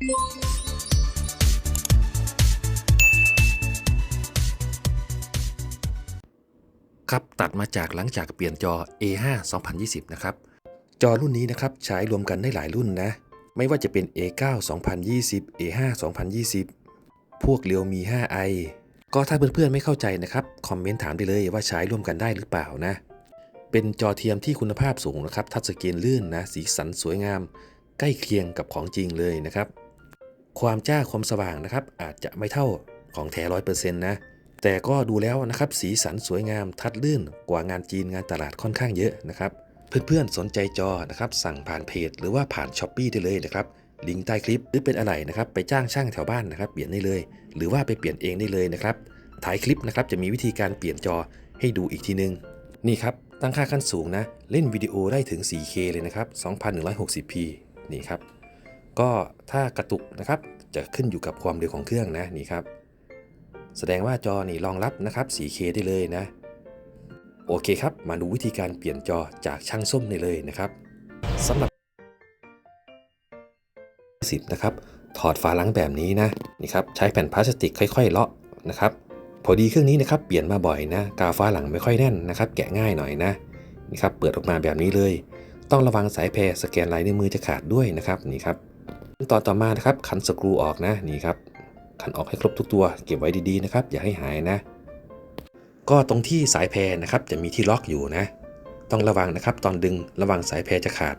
ครับตัดมาจากหลังจากเปลี่ยนจอ A5 2020 นะครับ จอรุ่นนี้นะครับใช้รวมกันได้หลายรุ่นนะ ไม่ว่าจะเป็น A9 2020 A5 2020 พวก Realme 5i ก็ถ้าเพื่อนๆไม่เข้าใจนะครับ คอมเมนต์ถามได้เลยว่าใช้ร่วมกันได้หรือเปล่านะ เป็นจอเทียมที่คุณภาพสูงนะครับ ทัชสกรีนลื่นนะ สีสันสวยงาม ใกล้เคียงกับของจริงเลยนะครับ ความจ้าความสว่างนะครับ อาจจะไม่เท่าของแท้ร้อยเปอร์เซ็นต์นะ แต่ก็ดูแล้วนะครับ สีสันสวยงามทัดลื่นกว่างานจีนงานตลาดค่อนข้างเยอะนะครับ เพื่อนๆสนใจจอนะครับสั่งผ่านเพจ หรือว่าผ่านช้อปปีได้เลยนะครับลิงก์ใต้คลิปหรือเป็นอะไรนะครับไปจ้างช่างแถวบ้านนะครับเปลี่ยนได้เลย หรือว่าไปเปลี่ยนเองได้เลยนะครับท้ายคลิปนะครับจะมีวิธีการเปลี่ยนจอให้ดูอีกทีนึง นี่ครับตั้งค่าขั้นสูงนะ เล่นวิดีโอได้ถึง 4K เลยนะครับ 2160p นี่ครับ ก็ถ้ากระตุกนะครับจะขึ้นอยู่กับความเร็วของเครื่องนะนี่ครับ แสดงว่าจอนี่รองรับนะครับ 4K ได้เลยนะ โอเคครับ มาดูวิธีการเปลี่ยนจอจากช่างส้มได้เลยนะครับสำหรับสิบนะครับ ถอดฝาหลังแบบนี้นะนี่ครับใช้แผ่นพลาสติกค่อยๆเลาะนะครับ พอดีเครื่องนี้นะครับเปลี่ยนมาบ่อยนะกาวฟ้าหลังไม่ค่อยแน่นนะครับ แกะง่ายหน่อยนะนี่ครับเปิดออกมาแบบนี้เลย ต้องระวังสายแพรสแกนลายนิ้วมือจะขาดด้วยนะครับนี่ครับ ตอนต่อมานะครับขันสกรูออกนะนี่ครับขันออกให้ครบทุกตัว เก็บไว้ดีๆนะครับ อย่าให้หายนะ ก็ตรงที่สายแพรนะครับ จะมีที่ล็อกอยู่นะ ต้องระวังนะครับ ตอนดึงระวังสายแพรจะขาด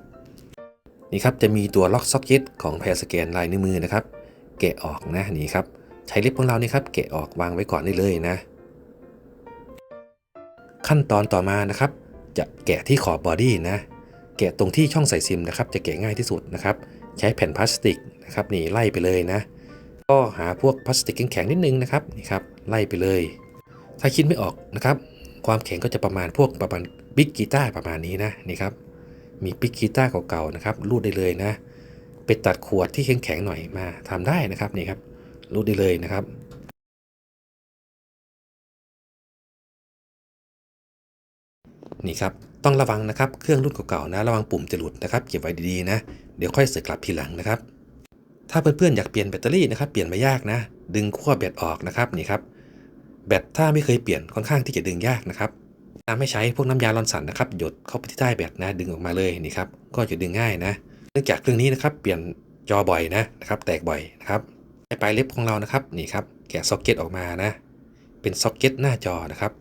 นี่ครับจะมีตัวล็อกซ็อกเก็ตของแพรสแกนลายนิ้วมือนะครับ แกะออกนะนี่ครับใช้เล็บของเรานี่ครับแกะออกวางไว้ก่อนได้เลยนะ ขั้นตอนต่อมานะครับ จะแกะที่ขอบบอดี้นะ แกะตรงที่ช่องใส่ซิมนะครับ จะแกะง่ายที่สุดนะครับ ใช้แผ่นพลาสติกนะครับนี่ไล่ไปเลยนะ ก็หาพวกพลาสติกแข็งๆนิดนึงนะครับนี่ครับไล่ไปเลย ถ้าคิดไม่ออกนะครับ ความแข็งก็จะประมาณพวกประมาณบิ๊กกีตาร์ประมาณนี้นะนี่ครับมีบิ๊กกีตาร์เก่าๆนะครับรูดได้เลยนะไปตัดขวดที่แข็งๆหน่อยมาทำได้นะครับนี่ครับรูดได้เลยนะครับ นี่ครับต้องระวังนะครับเครื่องรุ่นเก่าๆนะระวังปุ่มจะหลุดนะครับเก็บไว้ดีๆนะเดี๋ยวค่อยเสกกลับทีหลังนะครับ ถ้าเพื่อนๆอยากเปลี่ยนแบตเตอรี่นะครับเปลี่ยนไม่ยากนะ ดึงขั้วแบตออกนะครับนี่ครับแบตถ้าไม่เคยเปลี่ยนค่อนข้างที่จะดึงยากนะครับถ้าไม่ใช้พวกน้ำยาลอนสันนะครับหยดเข้าไปที่ใต้แบตนะ ดึงออกมาเลยนี่ครับก็จะดึงง่ายนะเนื่องจากเครื่องนี้นะครับเปลี่ยนจอบ่อยนะนะครับแตกบ่อยนะครับไอ้ปลายเล็บของเรานะครับนี่ครับแกะซ็อกเก็ตออกมานะ เป็นซ็อกเก็ตหน้าจอนะครับ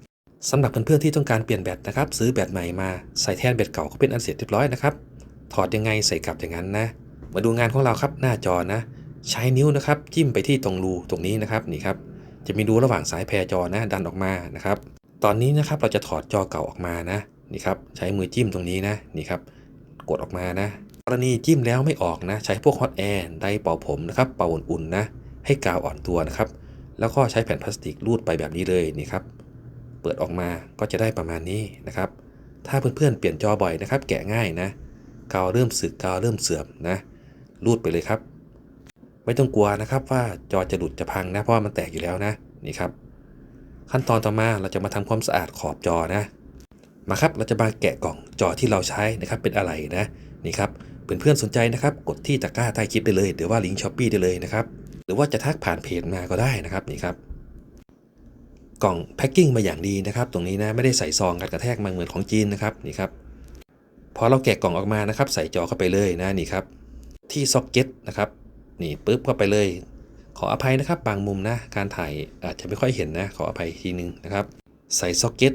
สำหรับเพื่อนๆที่ต้องการเปลี่ยนแบตนะครับ ซื้อแบตใหม่มาใส่แทนแบตเก่าก็เป็นอันเสร็จเรียบร้อยนะครับ ถอดยังไงใส่กลับอย่างนั้นนะ มาดูงานของเราครับหน้าจอนะ ใช้นิ้วนะครับจิ้มไปที่ตรงรูตรงนี้นะครับนี่ครับจะมีรูระหว่างสายแพรจอนะดันออกมานะครับ ตอนนี้นะครับเราจะถอดจอเก่าออกมานะนี่ครับใช้มือจิ้มตรงนี้นะนี่ครับกดออกมานะกรณีจิ้มแล้วไม่ออกนะ ใช้พวกฮอตแอร์ไดร์เป่าผมนะครับเป่าอุ่นๆนะให้กาวอ่อนตัวนะครับ แล้วก็ใช้แผ่นพลาสติกรูดไปแบบนี้เลยนี่ครับ ปิดออกมาก็จะได้ประมาณนี้นะครับ ถ้าเพื่อนๆเปลี่ยนจอบ่อยนะครับ แกะง่ายนะกาวเริ่มสึกกาวเริ่มเสื่อมนะรูดไปเลยครับ ไม่ต้องกลัวนะครับว่าจอจะหลุดจะพังนะเพราะมันแตกอยู่แล้วนะนี่ครับ ขั้นตอนต่อมาเราจะมาทำความสะอาดขอบจอนะ มาครับเราจะมาแกะกล่องจอที่เราใช้นะครับเป็นอะไรนะนี่ครับเพื่อนๆสนใจนะครับ กดที่ตะกร้าใต้คลิปได้เลยหรือว่าลิงก์ช้อปปีได้เลยนะครับ หรือว่าจะทักผ่านเพจมาก็ได้นะครับนี่ครับ กล่องแพ็คกิ้งมาอย่างดีนะครับ ตรงนี้นะไม่ได้ใส่ซองกันกระแทกมาเหมือนของจีนนะครับนี่ครับพอเราแกะกล่องออกมานะครับ ใส่จอเข้าไปเลยนะนี่ครับ ที่ซ็อกเก็ตนะครับนี่ปุ๊บเข้าไปเลย ขออภัยนะครับบางมุมนะการถ่ายอาจจะไม่ค่อยเห็นนะ ขออภัยทีนึงนะครับ ใส่ซ็อกเก็ต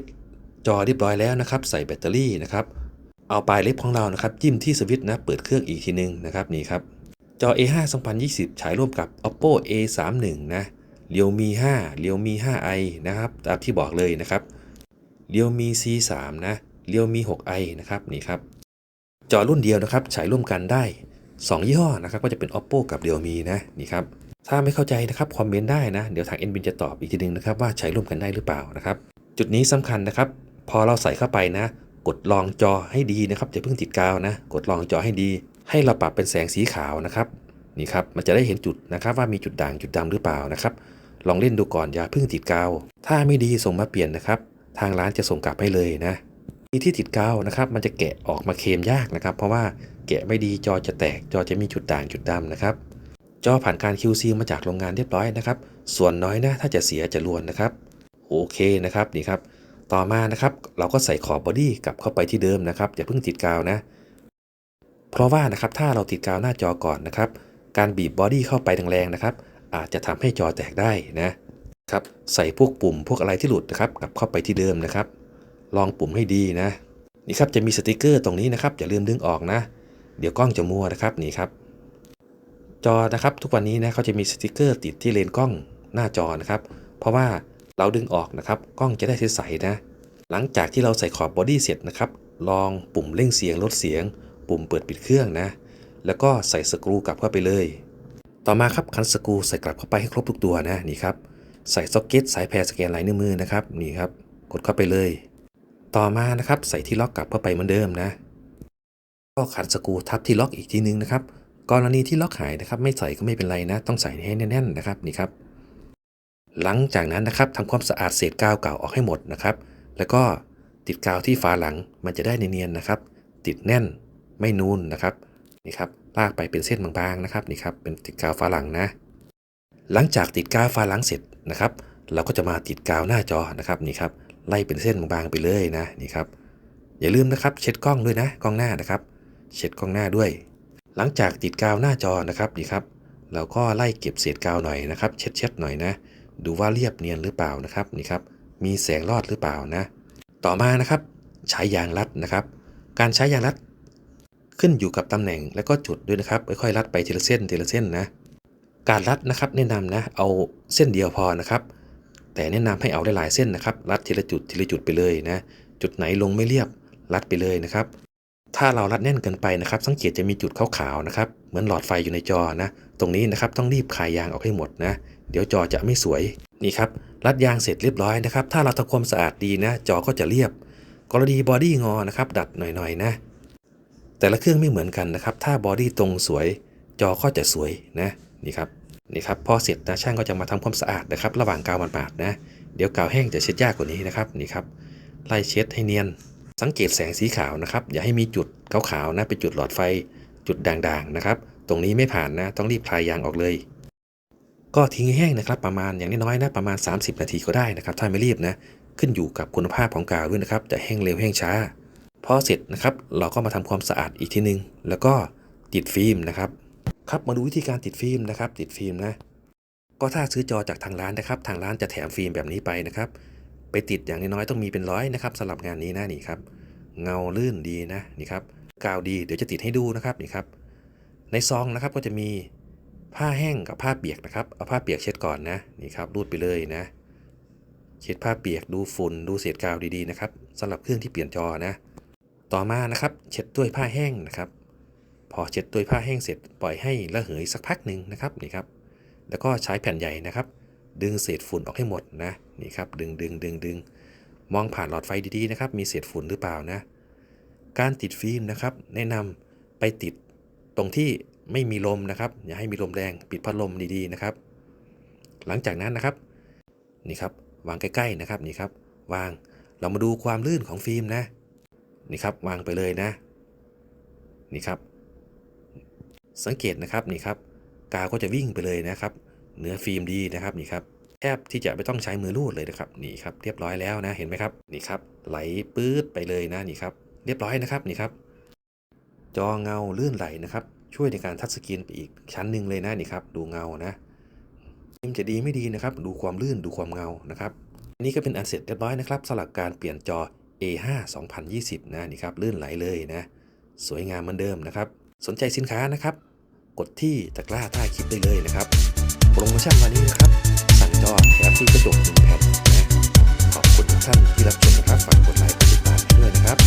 จอเรียบร้อยแล้วนะครับ ใส่แบตเตอรี่นะครับเอาปลายเล็บของเรานะครับจิ้มที่สวิตช์นะเปิดเครื่องอีกทีนึงนะครับนี่ครับจอ A5 2020 ฉายร่วมกับ Oppo A31 นะ Realme 5 Realme 5i นะครับตามที่บอกเลยนะครับ Realme C3 นะ Realme 6i นะครับนี่ครับจอรุ่นเดียวนะครับฉายร่วมกันได้ 2 ยี่ห้อนะครับก็จะเป็น Oppo กับ Realme นะนี่ครับถ้าไม่เข้าใจนะครับคอมเมนต์ได้นะเดี๋ยวทาง NBIN จะตอบอีกทีนึงนะครับว่าใช้ร่วมกันได้หรือเปล่านะครับจุดนี้สำคัญนะครับ พอเราใส่เข้าไปนะ กดลองจอให้ดีนะครับอย่าเพิ่งติดกาวนะ กดลองจอให้ดี ให้เราปรับเป็นแสงสีขาวนะครับ นี่ครับมันจะได้เห็นจุดนะครับว่ามีจุดด่างจุดดำหรือเปล่านะครับ ลองเล่นดูก่อนอย่าเพิ่งติดกาว ถ้าไม่ดีส่งมาเปลี่ยนนะครับ ทางร้านจะส่งกลับให้เลยนะีที่ติดกาวนะครับ มันจะแกะออกมาเคลมยากนะครับ เพราะว่าแกะไม่ดีจอจะแตกจอจะมีจุดด่างจุดดำนะครับ จอผ่านการ QC มาจากโรงงานเรียบร้อยนะครับ ส่วนน้อยนะถ้าจะเสียจะรวนนะครับ โอเคนะครับนี่ครับ ต่อมานะครับเราก็ใส่ขอบบอดี้กลับเข้าไปที่เดิมนะครับอย่าเพิ่งติดกาวนะ เพราะว่านะครับถ้าเราติดกาวหน้าจอก่อนนะครับ การบีบบอดี้เข้าไปแรงๆนะครับ อาจจะทำให้จอแตกได้นะครับใส่พวกปุ่มพวกอะไรที่หลุดนะครับกลับเข้าไปที่เดิมนะครับ ลองปุ่มให้ดีนะ นี่ครับจะมีสติกเกอร์ตรงนี้นะครับอย่าลืมดึงออกนะ เดี๋ยวกล้องจะมัวนะครับนี่ครับ จอนะครับทุกวันนี้นะเขาจะมีสติกเกอร์ติดที่เลนส์กล้องหน้าจอนะครับ เพราะว่าเราดึงออกนะครับ กล้องจะได้ใสๆนะ หลังจากที่เราใส่ขอบบอดี้เสร็จนะครับ ลองปุ่มเร่งเสียงลดเสียง ปุ่มเปิดปิดเครื่องนะ แล้วก็ใส่สกรูกลับเข้าไปเลย ต่อมาครับคันสกรูใส่กลับเข้าไปให้ครบทุกตัวนะนี่ครับใส่ซ็อกเก็ตสายแพรสแกนลายนิ้วมือนะครับนี่ครับกดเข้าไปเลย ต่อมานะครับใส่ที่ล็อกกลับเข้าไปเหมือนเดิมนะ ก็ขันสกรูทับที่ล็อกอีกทีนึงนะครับกรณีที่ล็อกหายนะครับ ไม่ใส่ก็ไม่เป็นไรนะ ต้องใส่ให้แน่นๆนะครับนี่ครับ หลังจากนั้นนะครับทำความสะอาดเศษกาวเก่าออกให้หมดนะครับ แล้วก็ติดกาวที่ฝาหลังมันจะได้เนียนๆนะครับ ติดแน่นไม่นูนนะครับ นี่ครับลากไปเป็นเส้นบางๆนะครับนี่ครับเป็นติดกาวฝาหลังนะ หลังจากติดกาวฝาหลังเสร็จนะครับ เราก็จะมาติดกาวหน้าจอนะครับนี่ครับไล่เป็นเส้นบางๆไปเลยนะนี่ครับอย่าลืมนะครับ เช็ดกล้องด้วยนะกล้องหน้านะครับ เช็ดกล้องหน้าด้วย หลังจากติดกาวหน้าจอนะครับนี่ครับเราก็ไล่เก็บเศษกาวหน่อยนะครับ เช็ดเช็ดๆหน่อยนะ ดูว่าเรียบเนียนหรือเปล่านะครับนี่ครับมีแสงรอดหรือเปล่านะ ต่อมานะครับ ใช้ยางรัดนะครับ การใช้ยางรัด ขึ้นอยู่กับตำแหน่งและก็จุดด้วยนะครับค่อยๆรัดไปทีละเส้นทีละเส้นนะการรัดนะครับแนะนำนะเอาเส้นเดียวพอนะครับ แต่แนะนำให้เอาหลายๆเส้นนะครับ รัดทีละจุดทีละจุดไปเลยนะ จุดไหนลงไม่เรียบรัดไปเลยนะครับ ถ้าเรารัดแน่นเกินไปนะครับ สังเกตจะมีจุดขาวๆนะครับ เหมือนหลอดไฟอยู่ในจอนะ ตรงนี้นะครับต้องรีบคายยางออกให้หมดนะ เดี๋ยวจอจะไม่สวยนี่ครับรัดยางเสร็จเรียบร้อยนะครับ ถ้าเราทำความสะอาดดีนะ จอก็จะเรียบ กรณีบอดี้งอนะครับดัดหน่อยๆนะ แต่ละเครื่องไม่เหมือนกันนะครับ ถ้าบอดี้ตรงสวยจอก็จะสวยนะนี่ครับนี่ครับพอเสร็จนะช่างก็จะมาทำความสะอาดนะครับ ระหว่างกาวมันปาดนะเดี๋ยวกาวแห้งจะเช็ดยากกว่านี้นะครับนี่ครับไล่เช็ดให้เนียน สังเกตแสงสีขาวนะครับ อย่าให้มีจุดขาวๆนะเป็นจุดหลอดไฟ จุดด่างๆนะครับ ตรงนี้ไม่ผ่านนะ ต้องรีบคลายยางออกเลย ก็ทิ้งให้แห้งนะครับ ประมาณอย่างน้อยๆนะประมาณ 30 นาทีก็ได้นะครับ ถ้าไม่รีบนะ ขึ้นอยู่กับคุณภาพของกาวด้วยนะครับจะแห้งเร็วแห้งช้า พอเสร็จนะครับเราก็มาทำความสะอาดอีกทีนึง แล้วก็ติดฟิล์มนะครับ ครับมาดูวิธีการติดฟิล์มนะครับ ติดฟิล์มนะก็ถ้าซื้อจอจากทางร้านนะครับ ทางร้านจะแถมฟิล์มแบบนี้ไปนะครับ ไปติดอย่างน้อยๆต้องมีเป็นร้อยนะครับสำหรับงานนี้นะนี่ครับ เงาลื่นดีนะนี่ครับกาวดีเดี๋ยวจะติดให้ดูนะครับนี่ครับในซองนะครับก็จะมีผ้าแห้งกับผ้าเปียกนะครับเอาผ้าเปียกเช็ดก่อนนะนี่ครับรูดไปเลยนะ เช็ดผ้าเปียกดูฝุ่นดูเศษกาวดีๆนะครับสำหรับเครื่องที่เปลี่ยนจอนะ ต่อมานะครับ เช็ดด้วยผ้าแห้งนะครับ พอเช็ดด้วยผ้าแห้งเสร็จปล่อยให้ระเหยสักพักหนึ่งนะครับนี่ครับ แล้วก็ใช้แผ่นใหญ่นะครับ ดึงเศษฝุ่นออกให้หมดนะนี่ครับดึงดึงดึงดึงมองผ่านหลอดไฟดีๆนะครับ มีเศษฝุ่นหรือเปล่านะ การติดฟิล์มนะครับ แนะนำไปติดตรงที่ไม่มีลมนะครับ อย่าให้มีลมแรงปิดพัดลมดีๆนะครับ หลังจากนั้นนะครับนี่ครับวางใกล้ๆนะครับนี่ครับ วางเรามาดูความลื่นของฟิล์มนะ นี่ครับวางไปเลยนะ นี่ครับ สังเกตนะครับนี่ครับ กาวก็จะวิ่งไปเลยนะครับ เนื้อฟิล์มดีนะครับนี่ครับแทบที่จะไม่ต้องใช้มือลูดเลยนะครับนี่ครับเรียบร้อยแล้วนะเห็นไหมครับนี่ครับ ไหลปื๊ดไปเลยนะนี่ครับ เรียบร้อยนะครับนี่ครับ จอเงาลื่นไหลนะครับ ช่วยในการทัชสกรีนไปอีกชั้นหนึ่งเลยนะนี่ครับ ดูเงานะฟิล์มจะดีไม่ดีนะครับ ดูความลื่นดูความเงานะครับนนี้ก็เป็นอันเสร็จเรียบร้อยนะครับสำหรับการเปลี่ยนจอ A5 2020 นะนี่ครับลื่นไหลเลยนะ สวยงามเหมือนเดิมนะครับ สนใจสินค้านะครับ กดที่ตะกร้าใต้คลิปได้เลยนะครับ โปรโมชั่นวันนี้นะครับ สั่งจอแถมฟรีกระจกหนึ่งแผ่นนะขอบคุณทุกท่านที่รับชมนะครับฝากกดไลค์กดติดตามด้วยนะครับ